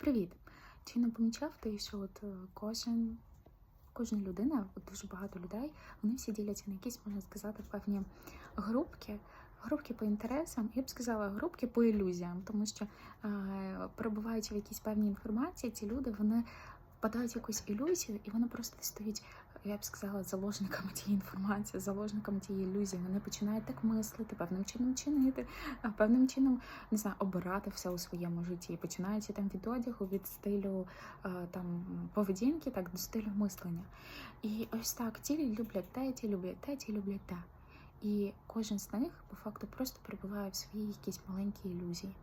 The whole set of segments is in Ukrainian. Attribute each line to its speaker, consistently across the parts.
Speaker 1: Привіт! Чи не помічав ти, що от е, кожен, кожна людина, от дуже багато людей, вони всі діляться на якісь, можна сказати, певні групки, групки по інтересам, я б сказала, групки по ілюзіям, тому що е, перебуваючи в якійсь певній інформації, ці люди вони впадають в якусь ілюзію, і вони просто стають, я б сказала, заложниками тієї інформації, заложниками тієї ілюзії. Вони починають так мислити, певним чином чинити, певним чином не знаю, обирати все у своєму житті, починаючи там від одягу, від стилю там поведінки, так до стилю мислення. І ось так ті люблять те, ті люблять те, ті люблять те. І кожен з них по факту просто перебуває в своїй якійсь маленькій ілюзії.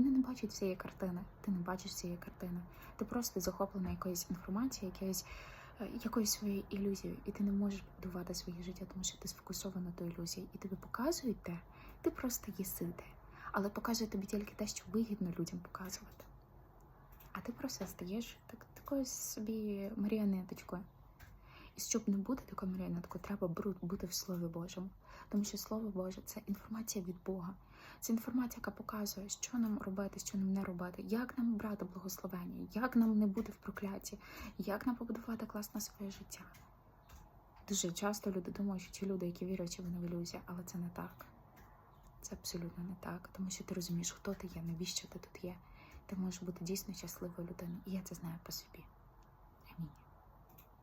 Speaker 1: Вони не бачать всієї картини, ти не бачиш всієї картини. Ти просто захоплена якоюсь інформацією, якоюсь, е, якоюсь своєю ілюзією, і ти не можеш будувати своє життя, тому що ти сфокусована на ту ілюзії. І тобі показують те, ти просто їси те. Але показує тобі тільки те, що вигідно людям показувати. А ти просто стаєш так, такою собі маріонеточкою. І щоб не бути такою маріонеткою, треба бути в Слові Божому. Тому що Слово Боже це інформація від Бога. Це інформація, яка показує, що нам робити, що нам не робити, як нам брати благословення, як нам не бути в прокляті, як нам побудувати класне своє життя. Дуже часто люди думають, що ті люди, які вірять, що вони в ілюзії, але це не так. Це абсолютно не так, тому що ти розумієш, хто ти є, навіщо ти тут є. Ти можеш бути дійсно щасливою людиною. І я це знаю по собі.